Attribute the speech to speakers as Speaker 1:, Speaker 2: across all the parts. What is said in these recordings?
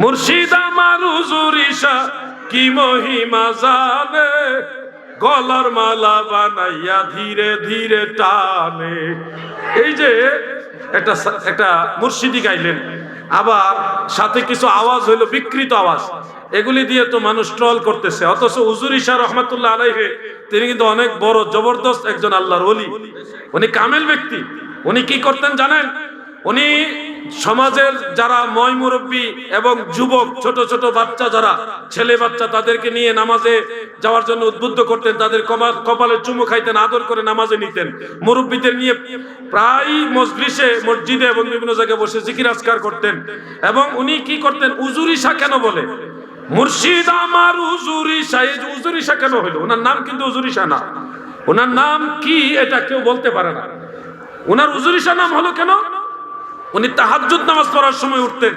Speaker 1: মুর্শিদ আমার হুজুরিসা কি মহিমা জানে? গলার মালা বানাইয়া ধীরে ধীরে টানে। এই যে একটা একটা মুর্শিদি গাইলেন, আবার সাথে কিছু আওয়াজ হইল বিকৃত আওয়াজ। এগুলি দিয়ে তো মানুষ ট্রল করতেছে, অথচ হুজুর ইশা রহমতুল্লাহ আলাইহে, তিনি কিন্তু অনেক বড়, জবরদস্ত একজন আল্লাহর ওলি। উনি কামেল ব্যক্তি। উনি কি করতেন জানেন? উনি সমাজের যারা ময় মুরব্বী এবং যুবক, ছোট ছোট বাচ্চা যারা, ছেলে বাচ্চা তাদেরকে নিয়ে নামাজে যাওয়ার জন্য উদ্বুদ্ধ করতেন, তাদের কপালে চুমু খাইতেন, আদর করে নামাজে নিতেন। মুরব্বীদের নিয়ে প্রায় মসজিদে মসজিদে এবং বিভিন্ন জায়গায় বসে জিকির আজকার করতেন। এবং উনি কি করতেন? উজুরিশা কেন বলে? মুর্শিদ আমার উজুরিশা যে উজুরিশা কেন হইল? ওনার নাম কিন্তু উজুরিশা না। ওনার নাম কি? এটা কেউ বলতে পারে না। ওনার উজুরিশা নাম হলো কেন? উনি তাহাজ্জুদ নামাজ পড়ার সময় উঠতেন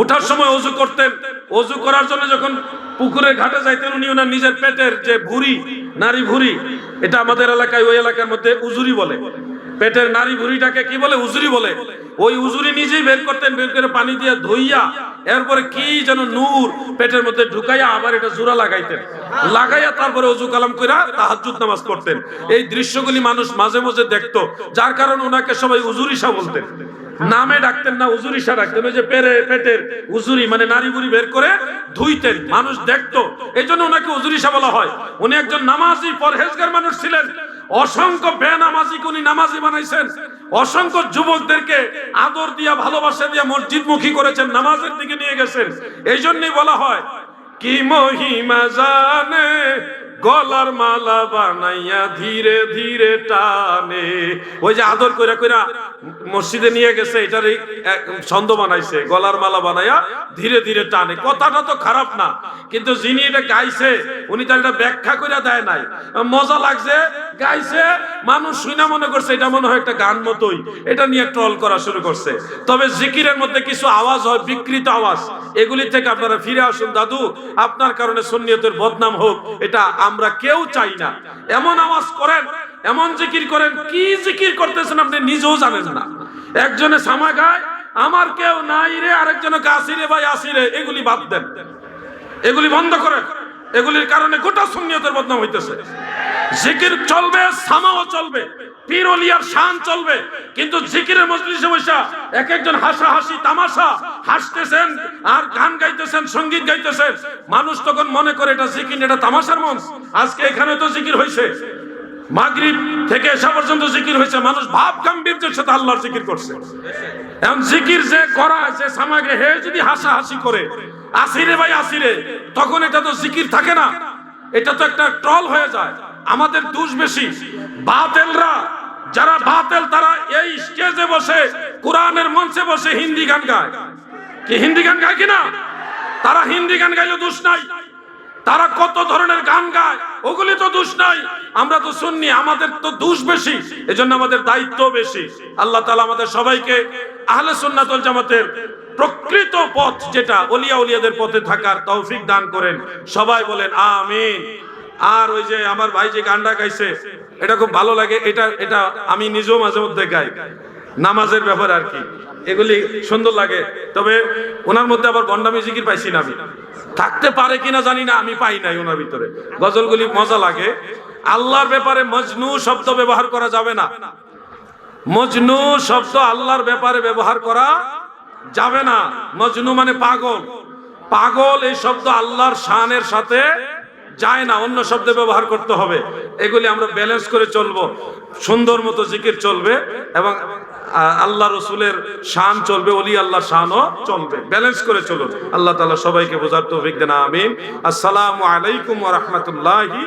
Speaker 1: ওঠার সময় অজু করতেন। অজু করার জন্য যখন পুকুরের ঘাটে যাইতেন, উনি ওনার নিজের পেটের যে ভুঁড়ি, নারী ভুঁড়ি, এটা আমাদের এলাকায় ওই এলাকার মধ্যে উজুরি বলে। পেটের নারী ভুঁড়িটাকে কি বলে? উজুরি বলে। ওই উজুরি নিজেই বের করতেন, বের করে পানি দিয়ে ধুইয়া, এরপরে কি যেন নূর পেটের মধ্যে ঢুকাইয়া আবার এটা জোড়া লাগাইতেন। লাগাইয়া তারপরে অজু কালাম কইরা তাহাজ্জুদ নামাজ পড়তেন। এই দৃশ্যগুলি মানুষ মাঝে মাঝে দেখতো, যার কারণে ওনাকে সবাই উজুরিশা বলতেন। নামে ডাকতেন না উজুরিশা ডাকতেন, ওই যে পেরে, পেটের উজুরি মানে নারী বুড়ি বের করে ধুইতেন। মানুষ দেখতো এই জন্য ওনাকে উজুরিশা বলা হয়। উনি একজন নামাজি, পরহেজগার মানুষ ছিলেন। অসংখ্য বেনামাজি উনি নামাজি বানাইছেন। অসংখ্য যুবকদেরকে আদর দিয়া, ভালোবাসা দিয়া মসজিদমুখী করেছেন, নামাজের দিকে নিয়ে গেছেন। এই জন্যই বলা হয়, কি মহিমা জানে, গলার মালা বানাইয়া ধীরে ধীরে টানে। ওই যে আদর কইরা কইরা মসজিদে নিয়ে গেছে, এটার ছন্দ বানাইছে, গলার মালা বানাইয়া ধীরে ধীরে টানে। কথাটা তো খারাপ না, কিন্তু যিনি এটা গাইছে, উনি তার এটা ব্যাখ্যা কইরা দেয় নাই। মজা লাগছে গাইছে, মানুষ শুনে মনে করছে, এটা মনে হয় একটা গান মতোই। এটা নিয়ে ট্রল করা শুরু করছে। তবে জিকিরের মধ্যে কিছু আওয়াজ হয়, বিকৃত আওয়াজ। এগুলি থেকে আপনারা ফিরে আসুন, দাদু, আপনার কারণে সুন্নিয়তের বদনাম হোক, এটা আমরা কেউ চাই না। এমন আওয়াজ করেন, এমন জিকির করেন, কি জিকির করতেছেন আপনি নিজেও জানেন না। একজনে সামা গায়, আমার কেউ নাই রে, আরেকজনকে আসি রে ভাই আসি রে এগুলি বাদ দেন। এগুলি বন্ধ করেন। এগুলির কারণে গোটা সুন্নিয়তের বদনাম হইতেছে। জিকির চলবে, সামাও চলবে, পীর শান চলবে, কিন্তু জিকিরের মজলিসে বসা এক একজন হাসা হাসি তামাশা, হাসতেছেন আর গান গাইতেছেন, সংগীত গাইতেছেন। মানুষ তখন মনে করে এটা জিকির, এটা তামাশার মঞ্চ। আজকে এখানে তো জিকির হয়েছে মাগরিব থেকে এসা পর্যন্ত জিকির হয়েছে। মানুষ ভাব গাম্ভীর্যের সাথে আল্লাহর জিকির করছে। এখন জিকির যে করা যে সামাগে হে যদি হাসা হাসি করে, আসিরে ভাই, আসিরে, তখন এটা তো জিকির থাকে না। এটা তো একটা ট্রল হয়ে যায়। আমাদের দোষ বেশি। বাতেলরা, যারা বাতেল, তারা এই স্টেজে বসে, কোরআনের মঞ্চে বসে হিন্দি গান গায়। কি হিন্দি গান গায় কিনা তারা হিন্দি গান গাইলে দোষ নাই। তারা কত ধরনের গান গায়? ওগুলি তো দোষ নাই। আমরা তো শুননি আমাদের তো দোষ বেশি। এজন্য আমাদের দায়িত্ব বেশি। আল্লাহ তালা আমাদের সবাইকে আহলে সুন্নাতুল জামাতের প্রকৃত পথ যেটা ওলিয়া উলিয়াদের পথে থাকার তৌফিক দান করেন। সবাই বলেন, আমিন। আর ওই যে আমার ভাই যে গানটা গাইছে, এটা খুব ভালো লাগে। এটা এটা আমি নিজেও মাঝে মধ্যে গাই। নামাজের ব্যাপার আর কি। এগুলি সুন্দর লাগে। তবে ওনার মধ্যে আবার বন্ডামি জিকির পাইছি না আমি। থাকতে পারে কিনা জানি না, আমি পাই নাই ওনার ভিতরে। গজলগুলি মজা লাগে। আল্লাহর ব্যাপারে মজনু শব্দ ব্যবহার করা যাবে না। মজনু শব্দ আল্লাহর ব্যাপারে ব্যবহার করা যাবে না। মজনু মানে পাগল। পাগল এই শব্দ আল্লাহর শানের সাথে যায় না, অন্য শব্দ ব্যবহার করতে হবে। এগুলি আমরা ব্যালেন্স করে চলব। সুন্দর মতো জিকির চলবে এবং আল্লাহ রসুলের শান চলবে, অলি আল্লাহ শানও চলবে। ব্যালেন্স করে চলুন। আল্লাহ তালা সবাইকে বোঝার তো দেন, আমিন। আসসালামু আলাইকুম রাহমাতুল্লাহি